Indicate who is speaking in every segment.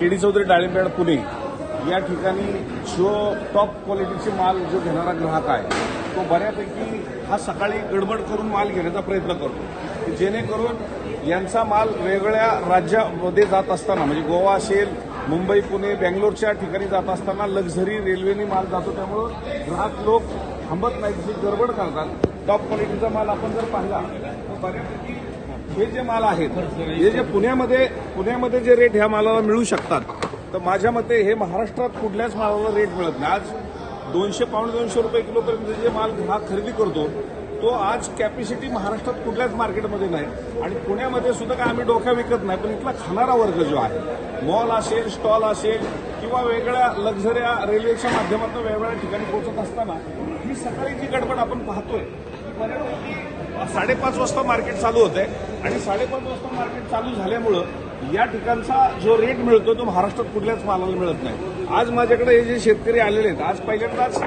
Speaker 1: KD Chaudhari डाळिंबेड Pune या ठिकाणी जो टॉप क्वालिटीचे माल जो घेणारा ग्राहक आहे तो बऱ्यापैकी हा सकाळी गडबड करून माल घेण्याचा प्रयत्न करतो. जेणेकरून यांचा माल वेगळ्या राज्यामध्ये जात असताना म्हणजे गोवा असेल मुंबई पुणे बेंगलोरच्या ठिकाणी जात असताना लक्झरी रेल्वेने माल जातो. त्यामुळं ग्राहक लोक थांबत नाहीत गडबड करतात. टॉप क्वालिटीचा माल आपण जर पाहिला तर बऱ्यापैकी हे जे माल आहेत हे जे पुण्यामध्ये पुण्यामध्ये जे रेट ह्या मालाला मिळू शकतात तर माझ्या मते हे महाराष्ट्रात कुठल्याच मालाला रेट मिळत नाही. आज दोनशे पावणे दोनशे रुपये किलोपर्यंत जे माल हा खरेदी करतो तो आज कॅपॅसिटी महाराष्ट्रात कुठल्याच मार्केटमध्ये नाही. आणि पुण्यामध्ये सुद्धा काय आम्ही डोक्या विकत नाही पण इथला खाणारा वर्ग जो आहे मॉल असेल स्टॉल असेल किंवा वेगळ्या लक्झऱ्या रेल्वेच्या माध्यमातून वेगवेगळ्या ठिकाणी पोहोचत असताना ही सकाळी जी गडबड आपण पाहतोय साडेपाच वाजता मार्केट चालू होतं आहे आणि साडेपाच वाजता मार्केट चालू झाल्यामुळं या ठिकाणचा जो रेट मिळतो तो महाराष्ट्रात कुठल्याच मालाला मिळत नाही. आज माझ्याकडे हे जे शेतकरी आलेले आहेत आज पहिल्यांदाच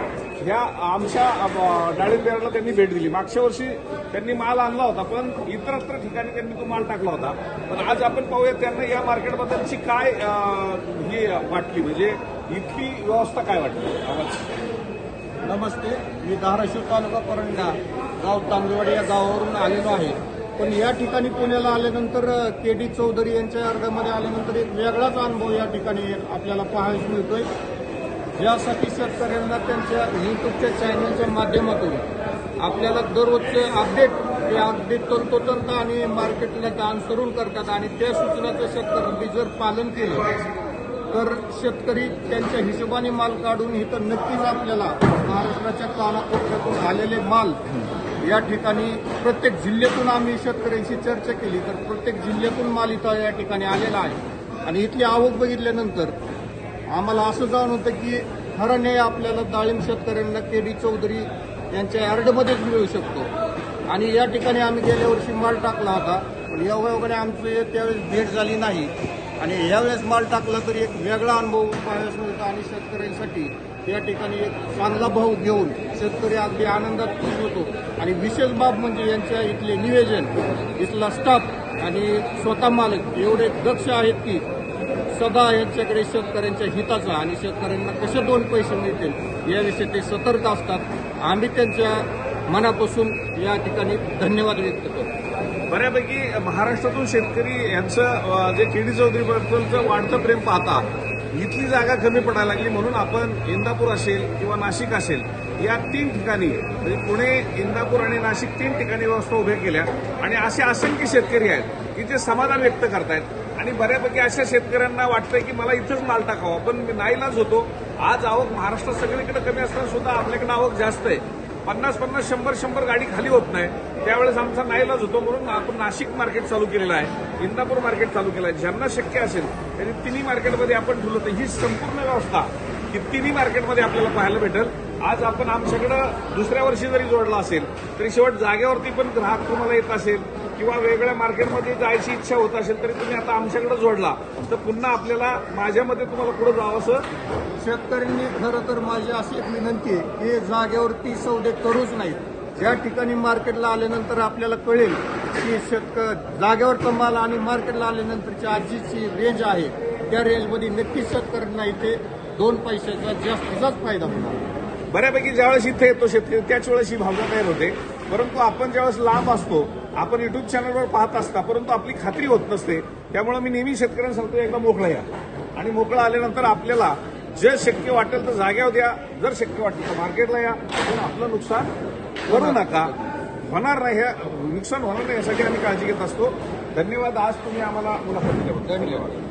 Speaker 1: ह्या आमच्या डाळिंब्याला त्यांनी भेट दिली. मागच्या वर्षी त्यांनी माल आणला होता पण इतरत्र ठिकाणी त्यांनी तो माल टाकला होता. पण आज आपण पाहूया त्यांना या मार्केटबद्दलची काय ही वाटली? म्हणजे इथली व्यवस्था काय वाटली?
Speaker 2: नमस्ते. मी धाराशिव तालुका परंडा गाव तांबेवाडी या गावावरून आलेलो आहे. पण या ठिकाणी पुण्याला आल्यानंतर के डी चौधरी यांच्या अर्धामध्ये आल्यानंतर एक वेगळाच अनुभव या ठिकाणी आपल्याला पाहायला मिळतोय. यासाठी शेतकऱ्यांना त्यांच्या युट्यूबच्या चॅनलच्या माध्यमातून आपल्याला दररोजचे अपडेट ते अपडेट तंतोतंत आणि मार्केटला अनुसरून करतात. आणि त्या सूचनाचं शेतकऱ्यांनी जर पालन केलं तर शेतकरी त्यांच्या हिशोबाने माल काढून इथं नक्कीच आपल्याला महाराष्ट्राच्या कानाकोपऱ्यातून आलेले माल या ठिकाणी प्रत्येक जिल्ह्यातून आम्ही शेतकऱ्यांशी चर्चा केली. तर प्रत्येक जिल्ह्यातून माल इथं या ठिकाणी आलेला आहे. आणि इथली आवक बघितल्यानंतर आम्हाला असं जाणवतं की खरं न्याय आपल्याला डाळिंब शेतकऱ्यांना के डी चौधरी यांच्या यार्डमध्येच मिळू शकतो. आणि या ठिकाणी आम्ही गेल्या वर्षी माल टाकला होता. पण योगायोगाने आमची त्यावेळेस भेट झाली नाही. आणि यावेळेस माल टाकला तरी एक वेगळा अनुभव पाहायला मिळतो आणि शेतकऱ्यांसाठी या ठिकाणी एक चांगला भाव घेऊन शेतकरी अगदी आनंदात खुश होतो. आणि विशेष बाब म्हणजे यांच्या इथले नियोजन इथला स्टाफ आणि स्वतः मालक एवढे दक्ष आहेत की सदा यांच्याकडे शेतकऱ्यांच्या हिताचा आणि शेतकऱ्यांना कसे दोन पैसे मिळतील याविषयी ते सतर्क असतात. आम्ही त्यांच्या मनापासून या ठिकाणी धन्यवाद व्यक्त करतो.
Speaker 1: बऱ्यापैकी महाराष्ट्रातून शेतकरी यांचं जे केडी चौधरी बद्दलचं वाढतं प्रेम पाहता इथली जागा कमी पडायला लागली म्हणून आपण इंदापूर असेल किंवा नाशिक असेल या तीन ठिकाणी म्हणजे पुणे इंदापूर आणि नाशिक तीन ठिकाणी व्यवस्था उभ्या केल्या आणि असे असंख्य शेतकरी आहेत की जे समाधान व्यक्त करतायत. आणि बऱ्यापैकी अशा शेतकऱ्यांना वाटतंय की मला इथंच माल टाकावा पण मी नाईलाज होतो. आज आवक महाराष्ट्रात सगळीकडे कमी असताना सुद्धा आपल्याकडे आवक जास्त आहे. पन्नास पन्नास शंभर शंभर गाडी खाली होत नाही. त्यावेळेस आमचा नाईलाज होतो म्हणून आपण नाशिक मार्केट चालू केलेलं आहे. इंदापूर मार्केट चालू केलं आहे. ज्यांना शक्य असेल त्यांनी तिन्ही मार्केटमध्ये आपण ठेवलं तर ही संपूर्ण व्यवस्था ही तिन्ही मार्केटमध्ये आपल्याला पाहायला भेटेल. आज आपण आमच्याकडं दुसऱ्या वर्षी जरी जोडला असेल तरी शेवट जागेवरती पण ग्राहक तुम्हाला येत असेल किंवा वेगळ्या मार्केटमध्ये जायची इच्छा होत असेल तरी तुम्ही आता आमच्याकडे जोडला. तर पुन्हा आपल्याला माझ्या मते तुम्हाला पुढे जावं असं
Speaker 2: शेतकऱ्यांनी खरं तर माझी अशी एक विनंती आहे की जागेवरती सौदे करूच नाहीत. ज्या ठिकाणी मार्केटला आल्यानंतर आपल्याला कळेल की शेतक जागेवरचा माल आणि मार्केटला आल्यानंतरची आजीची रेंज आहे. त्या रेंजमध्ये नक्कीच शेतकऱ्यांना इथे दोन पैशाचा जास्तीचाच फायदा होणार.
Speaker 1: बऱ्यापैकी ज्यावेळेस इथे येतो शेतकरी त्याच वेळेस ही भावना तयार होते. परंतु आपण ज्यावेळेस लांब असतो आपण युट्यूब चॅनलवर पाहत असता परंतु आपली खात्री होत नसते त्यामुळे मी नेहमी शेतकऱ्यांना सांगतो एकदा मोकळं या. आणि मोकळं आल्यानंतर आपल्याला जे शक्य वाटेल तर जाग्यावर द्या जर शक्य वाटेल तर मार्केटला या. पण आपलं नुकसान करू नका. होणार नाही नुकसान होणार नाही यासाठी आम्ही काळजी घेत असतो. धन्यवाद. आज तुम्ही आम्हाला मुलाखत दिल्याबद्दल. धन्यवाद.